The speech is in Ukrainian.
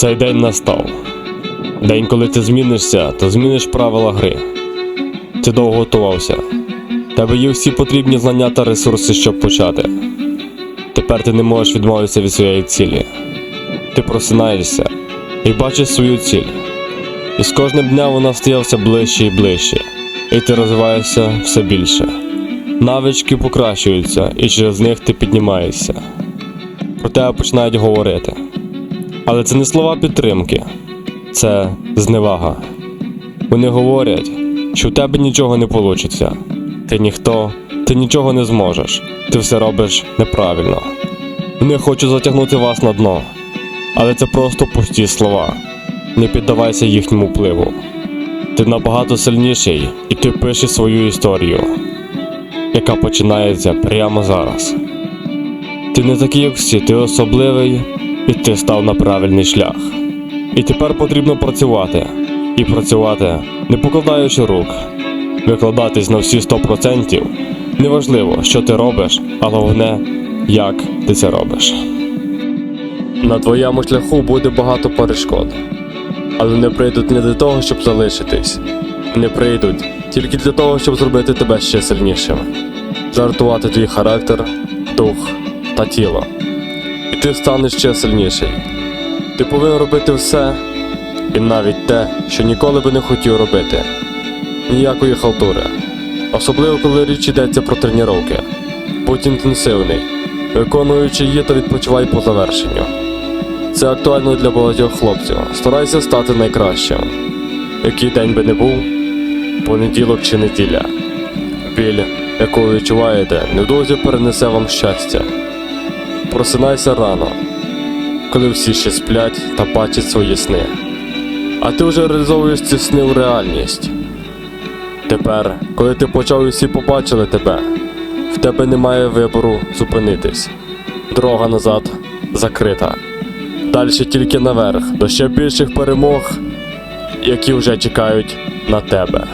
Цей день настав. День, коли ти змінишся, то зміниш правила гри. Ти довго готувався. Тебе є всі потрібні знання та ресурси, щоб почати. Тепер ти не можеш відмовитися від своєї цілі. Ти просинаєшся і бачиш свою ціль. І з кожним днем вона стає все ближче і ближче, і ти розвиваєшся все більше. Навички покращуються, і через них ти піднімаєшся. Про тебе починають говорити. Але це не слова підтримки, це зневага. Вони говорять, що в тебе нічого не вийде. Ти ніхто, ти нічого не зможеш, ти все робиш неправильно. Вони хочуть затягнути вас на дно, але це просто пусті слова. Не піддавайся їхньому впливу. Ти набагато сильніший, і ти пишеш свою історію, яка починається прямо зараз. Ти не такий, як всі, ти особливий, і ти став на правильний шлях. І тепер потрібно працювати. І працювати, не покладаючи рук, викладатись на всі 100%. Неважливо, що ти робиш, а головне, як ти це робиш. На твоєму шляху буде багато перешкод, але не прийдуть не для того, щоб залишитись. Не прийдуть тільки для того, щоб зробити тебе ще сильнішим, жартувати твій характер, дух та тіло. Ти станеш ще сильніший. Ти повинен робити все, і навіть те, що ніколи би не хотів робити. Ніякої халтури. Особливо, коли річ йдеться про тренування. Будь інтенсивний, виконуючи її та відпочивай по завершенню. Це актуально для багатьох хлопців. Старайся стати найкращим. Який день би не був, понеділок чи неділя. Біль, яку ви відчуваєте, невдовзі перенесе вам щастя. Просинайся рано, коли всі ще сплять та бачать свої сни. А ти вже реалізовуєш ці сни в реальність. Тепер, коли ти почав і всі побачили тебе, в тебе немає вибору зупинитись. Дорога назад закрита. Далі тільки наверх, до ще більших перемог, які вже чекають на тебе.